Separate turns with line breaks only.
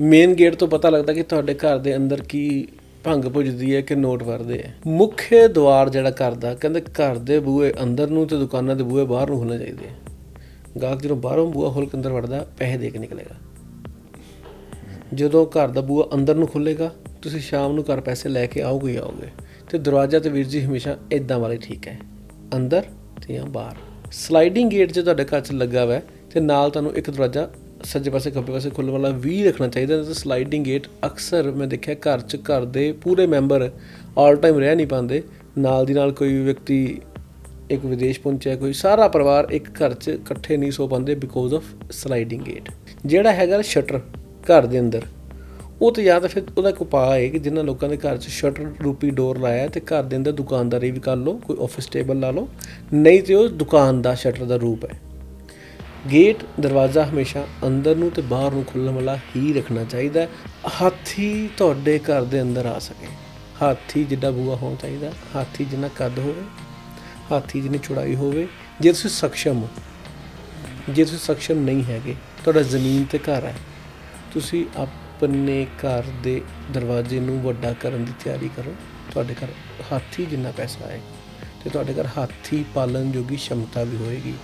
Main gate ਤੋਂ ਪਤਾ ਲੱਗਦਾ ਕਿ ਤੁਹਾਡੇ ਘਰ ਦੇ ਅੰਦਰ ਕੀ ਭੰਗ ਪੁੱਜਦੀ ਹੈ, ਕਿ ਨੋਟ ਵਰਦੇ ਹੈ। ਮੁੱਖ ਦੁਆਰ ਜਿਹੜਾ ਘਰ ਦਾ ਕਹਿੰਦੇ ਘਰ ਦੇ ਬੂਹੇ ਅੰਦਰ ਨੂੰ ਤੇ ਦੁਕਾਨਾਂ ਦੇ ਬੂਹੇ ਬਾਹਰ ਨੂੰ ਖੁੱਲ੍ਹਣੇ ਚਾਹੀਦੇ ਆ ਗਾਹਕ ਜਦੋਂ ਬਾਹਰੋਂ ਬੂਹਾ ਖੋਲ੍ਹ ਕੇ ਅੰਦਰ ਵੜਦਾ, ਪੈਸੇ ਦੇ ਕੇ ਨਿਕਲੇਗਾ। ਜਦੋਂ ਘਰ ਦਾ ਬੂਹਾ ਅੰਦਰ ਨੂੰ ਖੁੱਲੇਗਾ, ਤੁਸੀਂ ਸ਼ਾਮ ਨੂੰ ਘਰ ਪੈਸੇ ਲੈ ਕੇ ਆਓਗੇ ਹੀ ਆਓਗੇ। ਤੇ ਦਰਵਾਜ਼ਾ ਤੇ ਵੀਰ ਜੀ ਹਮੇਸ਼ਾ ਇਦਾਂ ਵਾਲੇ ਠੀਕ ਹੈ। ਅੰਦਰ ਤੇ ਜਾਂ ਬਾਹਰ। ਸਲਾਈਡਿੰਗ ਗੇਟ ਜੇ ਤੁਹਾਡੇ ਘਰ 'ਚ ਲੱਗਾ ਹੋਇਆ ਹੈ ਤੇ ਨਾਲ ਤੁਹਾਨੂੰ ਇੱਕ ਦਰਵਾਜ਼ਾ ਸੱਜੇ ਪਾਸੇ, ਖੱਬੇ ਪਾਸੇ ਖੁੱਲ੍ਹਣ ਵਾਲਾ ਵੀ ਰੱਖਣਾ ਚਾਹੀਦਾ ਤੇ ਸਲਾਈਡਿੰਗ ਗੇਟ ਅਕਸਰ ਮੈਂ ਦੇਖਿਆ ਘਰ 'ਚ, ਘਰ ਦੇ ਪੂਰੇ ਮੈਂਬਰ ਆਲ ਟਾਈਮ ਰਹਿ ਨਹੀਂ ਪਾਉਂਦੇ। ਨਾਲ ਦੀ ਨਾਲ ਕੋਈ ਵਿਅਕਤੀ ਇੱਕ ਵਿਦੇਸ਼ ਪਹੁੰਚਿਆ, ਕੋਈ ਸਾਰਾ ਪਰਿਵਾਰ ਇੱਕ ਘਰ 'ਚ ਇਕੱਠੇ ਨਹੀਂ ਸੋ ਪਾਉਂਦੇ ਬਿਕੋਜ਼ ਆਫ ਸਲਾਈਡਿੰਗ ਗੇਟ ਜਿਹੜਾ ਹੈਗਾ ਸ਼ਟਰ ਘਰ ਦੇ ਅੰਦਰ, ਉਹ ਤਾਂ ਜਾਂ ਤਾਂ ਫਿਰ ਉਹਦਾ ਇੱਕ ਉਪਾਅ ਹੈ ਕਿ ਜਿਨ੍ਹਾਂ ਲੋਕਾਂ ਦੇ ਘਰ 'ਚ ਸ਼ਟਰ ਰੂਪੀ ਡੋਰ ਲਾਇਆ ਹੈ ਤੇ ਘਰ ਦੇ ਅੰਦਰ ਦੁਕਾਨਦਾਰੀ ਵੀ ਕਰ ਲਓ, ਕੋਈ ਆਫਿਸ ਟੇਬਲ ਲਾ ਲਓ। ਨਹੀਂ ਤੇ ਉਹ ਦੁਕਾਨ ਦਾ ਸ਼ਟਰ ਦਾ ਰੂਪ ਹੈ। ਗੇਟ ਦਰਵਾਜ਼ਾ ਹਮੇਸ਼ਾ ਅੰਦਰ ਨੂੰ ਤੇ ਬਾਹਰ ਨੂੰ ਖੁੱਲ੍ਹਣ ਵਾਲਾ ਹੀ ਰੱਖਣਾ ਚਾਹੀਦਾ ਹਾਥੀ ਤੁਹਾਡੇ ਘਰ ਦੇ ਅੰਦਰ ਆ ਸਕੇ। ਹਾਥੀ ਜਿੱਡਾ ਬੂਆ ਹੋਣਾ ਚਾਹੀਦਾ ਹਾਥੀ ਜਿੰਨਾ ਕੱਦ ਹੋਵੇ, ਹਾਥੀ ਜਿੰਨੀ ਚੌੜਾਈ ਹੋਵੇ, ਜੇ ਤੁਸੀਂ ਸક્ષਮ ਹੋ, ਜੇ ਤੁਸੀਂ ਸક્ષਮ ਨਹੀਂ ਹੈਗੇ, ਤੁਹਾਡਾ ਜ਼ਮੀਨ ਤੇ ਘਰ ਹੈ। ਤੁਸੀਂ ਆਪਣੇ ਘਰ ਦੇ ਦਰਵਾਜ਼ੇ ਨੂੰ ਵੱਡਾ ਕਰਨ ਦੀ ਤਿਆਰੀ ਕਰੋ। ਤੁਹਾਡੇ ਘਰ ਹਾਥੀ ਜਿੰਨਾ ਪੈਸਾ ਆਏਗਾ ਤੇ ਤੁਹਾਡੇ ਘਰ ਹਾਥੀ ਪਾਲਣ ਜੋਗੀ ਸ਼ਮਤਾ ਵੀ ਹੋਏਗੀ।